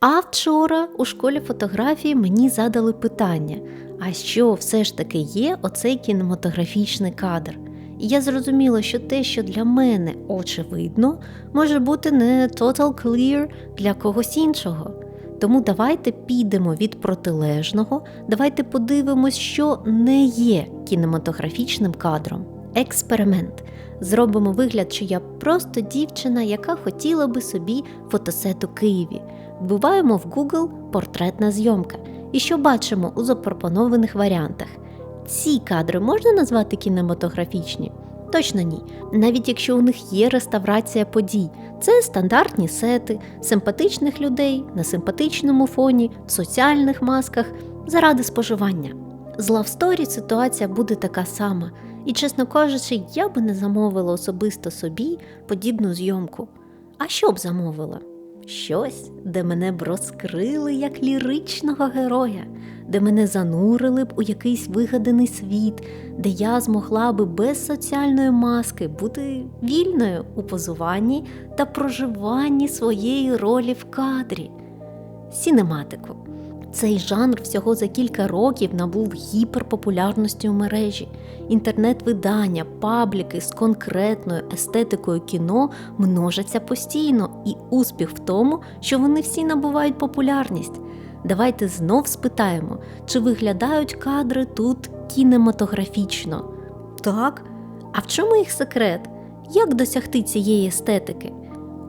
А вчора у школі фотографії мені задали питання: а що все ж таки є оцей кінематографічний кадр? І я зрозуміла, що те, що для мене очевидно, може бути не total clear для когось іншого. Тому давайте підемо від протилежного, давайте подивимось, що не є кінематографічним кадром. Експеримент. Зробимо вигляд, що я просто дівчина, яка хотіла би собі фотосет у Києві. Вбиваємо в Google портретна зйомка. І що бачимо у запропонованих варіантах? Ці кадри можна назвати кінематографічні? Точно ні. Навіть якщо у них є реставрація подій, це стандартні сети симпатичних людей на симпатичному фоні, в соціальних масках заради споживання. З Love Story ситуація буде така сама, і, чесно кажучи, я би не замовила особисто собі подібну зйомку. А що б замовила? Щось, де мене б розкрили як ліричного героя, де мене занурили б у якийсь вигаданий світ, де я змогла би без соціальної маски бути вільною у позуванні та проживанні своєї ролі в кадрі. Сінематику. Цей жанр всього за кілька років набув гіперпопулярності у мережі. Інтернет-видання, пабліки з конкретною естетикою кіно множаться постійно, і успіх в тому, що вони всі набувають популярність. Давайте знов спитаємо, чи виглядають кадри тут кінематографічно. Так, а в чому їх секрет? Як досягти цієї естетики?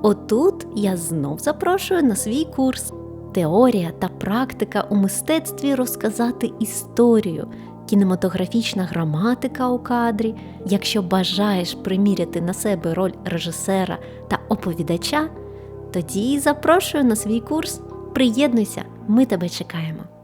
Отут я знов запрошую на свій курс. Теорія та практика у мистецтві розказати історію, кінематографічна граматика у кадрі. Якщо бажаєш приміряти на себе роль режисера та оповідача, тоді запрошую на свій курс. Приєднуйся, ми тебе чекаємо.